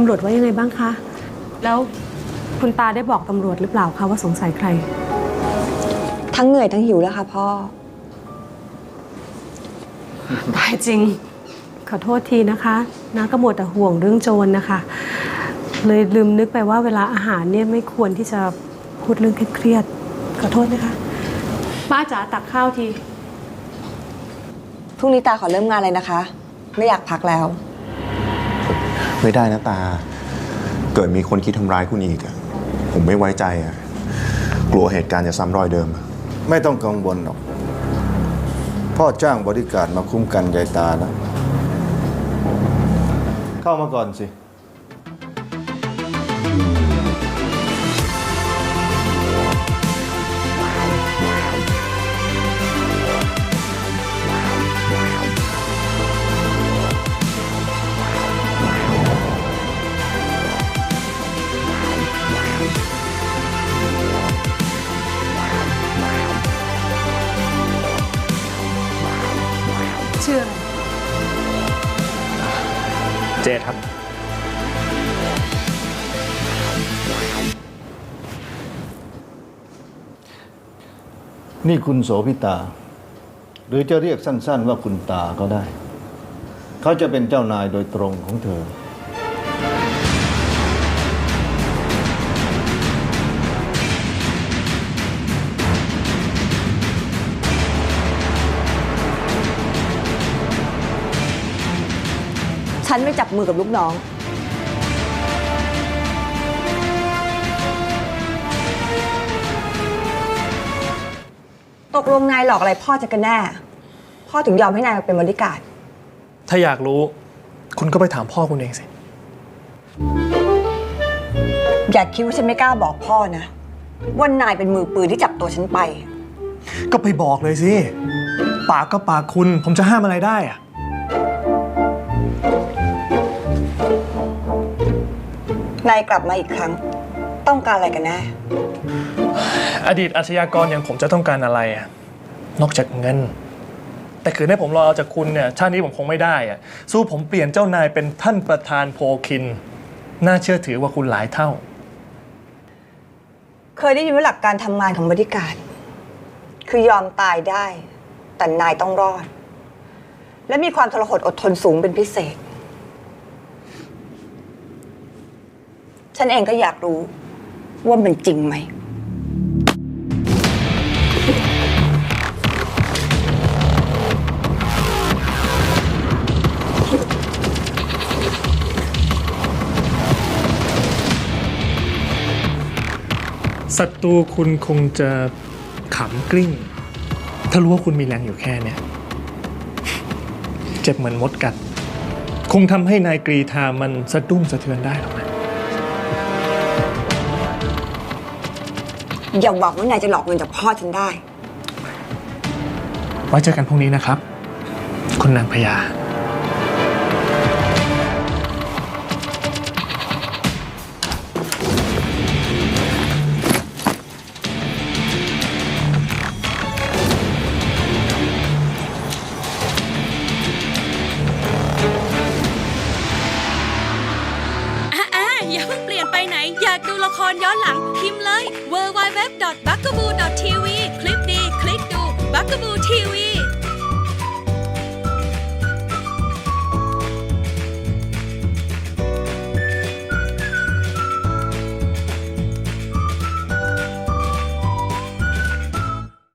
ตำรวจว่ายังไงบ้างคะ แล้วคุณตาได้บอกตำรวจหรือเปล่าคะว่าสงสัยใคร ทั้งเหนื่อยทั้งหิวแล้วค่ะพ่อ ตายจริง ขอโทษทีนะคะน้าก็หมดแต่ห่วงเรื่องโจรนะคะ เลยลืมนึกไปว่าเวลาอาหารเนี่ยไม่ควรที่จะพูดเรื่องเครียดๆขอโทษนะคะป้าจ๋าตักข้าวที พรุ่งนี้ตาขอเริ่มงานเลยนะคะ ไม่อยากพักแล้ว ไม่ได้นะตา เกิดมีคนคิดทำร้ายคุณอีกอะผมไม่ไว้ใจอะกลัวเหตุการณ์จะซ้ำรอยเดิมอะไม่ต้องกังวลหรอก พ่อจ้างบริการมาคุ้มกันยายตาแล้ว เข้ามาก่อนสิ ชื่ออะไรเจดครับ นี่คุณโสพิตา หรือจะเรียกสั้นๆว่าคุณตาก็ได้ เขาจะเป็นเจ้านายโดยตรงของเธอ ฉันไม่จับมือกับลูกน้อง ตกลงนายหลอกอะไรพ่อจะกันแน่ พ่อถึงยอมให้นายมาเป็นบริการดถ้าอยากรู้ คุณก็ไปถามพ่อคุณเองสิ อย่าคิดว่าฉันไม่กล้าบอกพ่อนะ ว่านายเป็นมือปืนที่จับตัวฉันไป ก็ไปบอกเลยสิ ปากก็ปากคุณ ผมจะห้ามอะไรได้อะ นายกลับมาอีกครั้ง ต้องการอะไรกันแน่อดีตอาชญากรอย่างผมจะต้องการอะไรอะนอกจากเงิน แต่คือให้ผมรอเอาจากคุณเนี่ยชาตินี้ผมคงไม่ได้อะสู้ผมเปลี่ยนเจ้านายเป็นท่านประธานโพคิน น่าเชื่อถือกว่าคุณหลายเท่า เคยได้ยินว่าหลักการทำงานของบริการดคือยอมตายได้ แต่นายต้องรอด และมีความทรหดอดทนสูงเป็นพิเศษ ฉันเองก็อยากรู้ ว่ามันจริงไหม ศัตรูคุณคงจะขำกลิ้ง ถ้ารู้ว่าคุณมีแรงอยู่แค่เนี้ยเจ็บเหมือนมดกัด คงทำให้นายกรีธามันสะดุ้งสะเทือนได้หรอกนะ อย่าหวังว่านายจะหลอกเงินจากพ่อฉันได้ ไว้เจอกันพรุ่งนี้นะครับ คุณนางพญา ไปไหน อยากดูละครย้อนหลังพิมพ์เลย w w w b u g a b o o t v